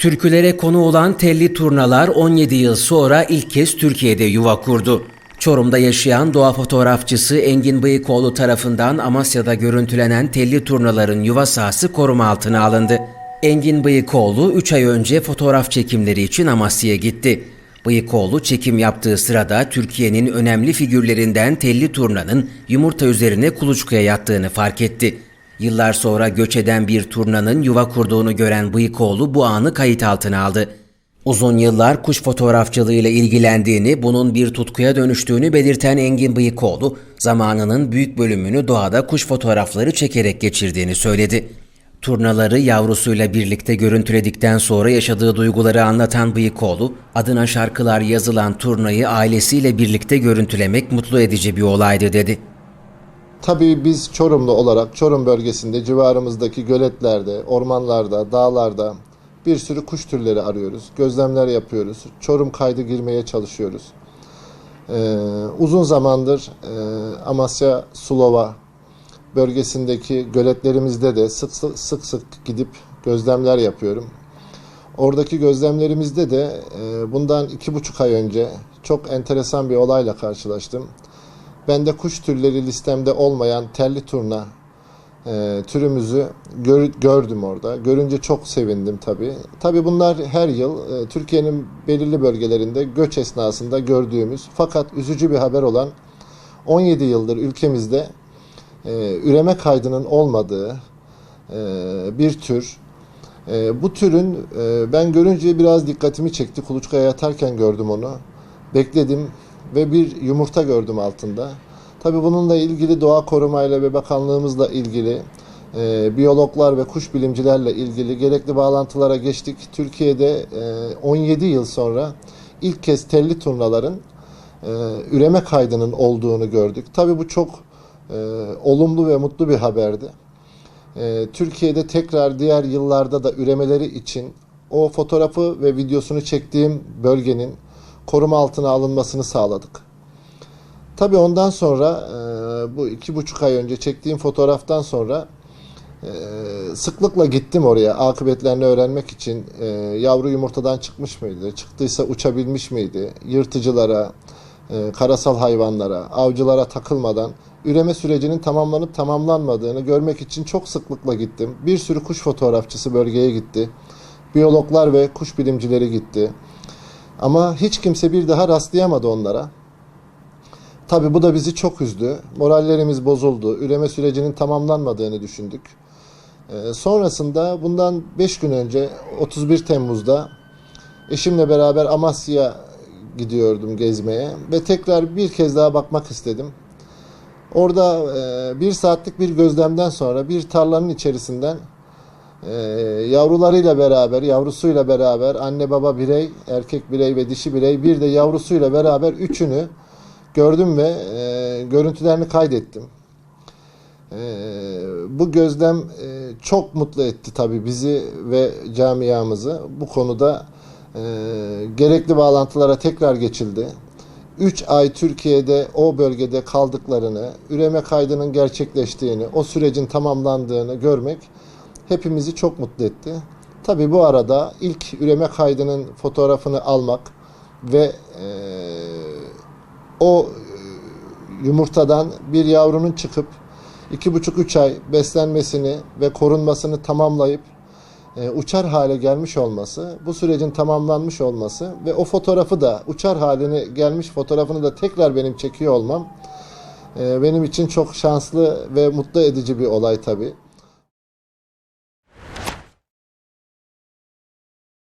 Türkülere konu olan telli turnalar 17 yıl sonra ilk kez Türkiye'de yuva kurdu. Çorum'da yaşayan doğa fotoğrafçısı Engin Bıyıkoğlu tarafından Amasya'da görüntülenen telli turnaların yuva sahası koruma altına alındı. Engin Bıyıkoğlu 3 ay önce fotoğraf çekimleri için Amasya'ya gitti. Bıyıkoğlu çekim yaptığı sırada Türkiye'nin önemli figürlerinden telli turnanın yumurta üzerine kuluçkaya yattığını fark etti. Yıllar sonra göç eden bir turnanın yuva kurduğunu gören Bıyıkoğlu bu anı kayıt altına aldı. Uzun yıllar kuş fotoğrafçılığıyla ilgilendiğini, bunun bir tutkuya dönüştüğünü belirten Engin Bıyıkoğlu, zamanının büyük bölümünü doğada kuş fotoğrafları çekerek geçirdiğini söyledi. Turnaları yavrusuyla birlikte görüntüledikten sonra yaşadığı duyguları anlatan Bıyıkoğlu, adına şarkılar yazılan turnayı ailesiyle birlikte görüntülemek mutlu edici bir olaydı dedi. Tabii biz Çorumlu olarak Çorum bölgesinde civarımızdaki göletlerde, ormanlarda, dağlarda bir sürü kuş türleri arıyoruz. Gözlemler yapıyoruz. Çorum kaydı girmeye çalışıyoruz. Ee, uzun zamandır e, Amasya Sulova bölgesindeki göletlerimizde de sık sık, sık sık gidip gözlemler yapıyorum. Oradaki gözlemlerimizde de e, bundan iki buçuk ay önce çok enteresan bir olayla karşılaştım. Ben de kuş türleri listemde olmayan telli turna e, türümüzü gör- gördüm orada. Görünce çok sevindim tabii. Tabii bunlar her yıl e, Türkiye'nin belirli bölgelerinde göç esnasında gördüğümüz fakat üzücü bir haber olan 17 yıldır ülkemizde e, üreme kaydının olmadığı e, bir tür. E, bu türün e, ben görünce biraz dikkatimi çekti. Kuluçkaya yatarken gördüm onu. Bekledim ve bir yumurta gördüm altında. Tabii bununla ilgili doğa korumayla ve bakanlığımızla ilgili e, biyologlar ve kuş bilimcilerle ilgili gerekli bağlantılara geçtik. Türkiye'de e, 17 yıl sonra ilk kez telli turnaların e, üreme kaydının olduğunu gördük. Tabii bu çok e, olumlu ve mutlu bir haberdi. E, Türkiye'de tekrar diğer yıllarda da üremeleri için o fotoğrafı ve videosunu çektiğim bölgenin koruma altına alınmasını sağladık. Tabii ondan sonra e, bu iki buçuk ay önce çektiğim fotoğraftan sonra e, sıklıkla gittim oraya akıbetlerini öğrenmek için. E, yavru yumurtadan çıkmış mıydı? Çıktıysa uçabilmiş miydi? Yırtıcılara, karasal hayvanlara, avcılara takılmadan üreme sürecinin tamamlanıp tamamlanmadığını görmek için çok sıklıkla gittim. Bir sürü kuş fotoğrafçısı bölgeye gitti. Biyologlar ve kuş bilimcileri gitti. Ama hiç kimse bir daha rastlayamadı onlara. Tabii bu da bizi çok üzdü. Morallerimiz bozuldu. Üreme sürecinin tamamlanmadığını düşündük. Ee, sonrasında bundan 5 gün önce 31 Temmuz'da eşimle beraber Amasya'ya gidiyordum gezmeye ve tekrar bir kez daha bakmak istedim. Orada e, bir saatlik bir gözlemden sonra bir tarlanın içerisinden e, yavrularıyla beraber, yavrusuyla beraber anne baba birey, erkek birey ve dişi birey bir de yavrusuyla beraber üçünü gördüm ve e, görüntülerini kaydettim. E, bu gözlem e, çok mutlu etti tabii bizi ve camiamızı. Bu konuda e, gerekli bağlantılara tekrar geçildi. 3 ay Türkiye'de o bölgede kaldıklarını, üreme kaydının gerçekleştiğini, o sürecin tamamlandığını görmek hepimizi çok mutlu etti. Tabii bu arada ilk üreme kaydının fotoğrafını almak ve e, o e, yumurtadan bir yavrunun çıkıp iki buçuk üç ay beslenmesini ve korunmasını tamamlayıp e, uçar hale gelmiş olması, bu sürecin tamamlanmış olması ve o fotoğrafı da uçar haline gelmiş fotoğrafını da tekrar benim çekiyor olmam benim için çok şanslı ve mutlu edici bir olay tabii.